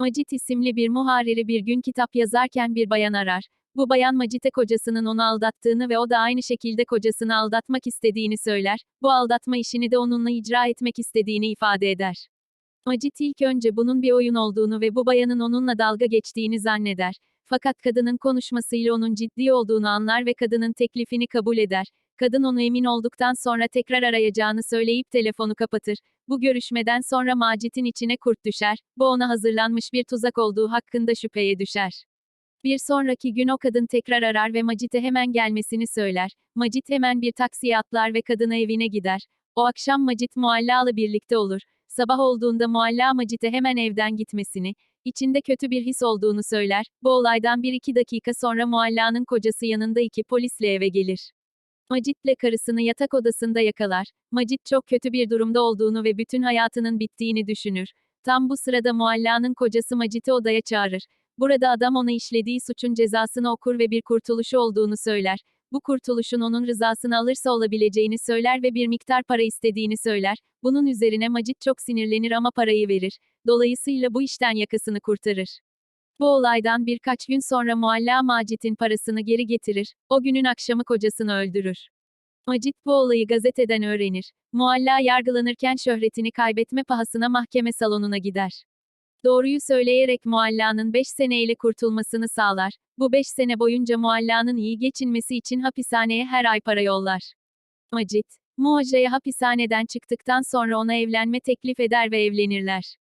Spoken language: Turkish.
Macit isimli bir muharriri bir gün kitap yazarken bir bayan arar. Bu bayan Macit'e kocasının onu aldattığını ve o da aynı şekilde kocasını aldatmak istediğini söyler, bu aldatma işini de onunla icra etmek istediğini ifade eder. Macit ilk önce bunun bir oyun olduğunu ve bu bayanın onunla dalga geçtiğini zanneder. Fakat kadının konuşmasıyla onun ciddi olduğunu anlar ve kadının teklifini kabul eder. Kadın onu emin olduktan sonra tekrar arayacağını söyleyip telefonu kapatır. Bu görüşmeden sonra Macit'in içine kurt düşer. Bu ona hazırlanmış bir tuzak olduğu hakkında şüpheye düşer. Bir sonraki gün o kadın tekrar arar ve Macit'e hemen gelmesini söyler. Macit hemen bir taksiye atlar ve kadına evine gider. O akşam Macit Mualla'la birlikte olur. Sabah olduğunda Mualla Macit'e hemen evden gitmesini, içinde kötü bir his olduğunu söyler. Bu olaydan 1-2 dakika sonra Mualla'nın kocası yanında iki polisle eve gelir. Macit'le karısını yatak odasında yakalar. Macit çok kötü bir durumda olduğunu ve bütün hayatının bittiğini düşünür. Tam bu sırada Mualla'nın kocası Macit'i odaya çağırır. Burada adam ona işlediği suçun cezasını okur ve bir kurtuluşu olduğunu söyler. Bu kurtuluşun onun rızasını alırsa olabileceğini söyler ve bir miktar para istediğini söyler. Bunun üzerine Macit çok sinirlenir ama parayı verir. Dolayısıyla bu işten yakasını kurtarır. Bu olaydan birkaç gün sonra Mualla Macit'in parasını geri getirir. O günün akşamı kocasını öldürür. Macit bu olayı gazeteden öğrenir. Mualla yargılanırken şöhretini kaybetme pahasına mahkeme salonuna gider. Doğruyu söyleyerek Mualla'nın 5 seneyle kurtulmasını sağlar. Bu 5 sene boyunca Mualla'nın iyi geçinmesi için hapishaneye her ay para yollar. Macit, Muaja'ya hapishaneden çıktıktan sonra ona evlenme teklif eder ve evlenirler.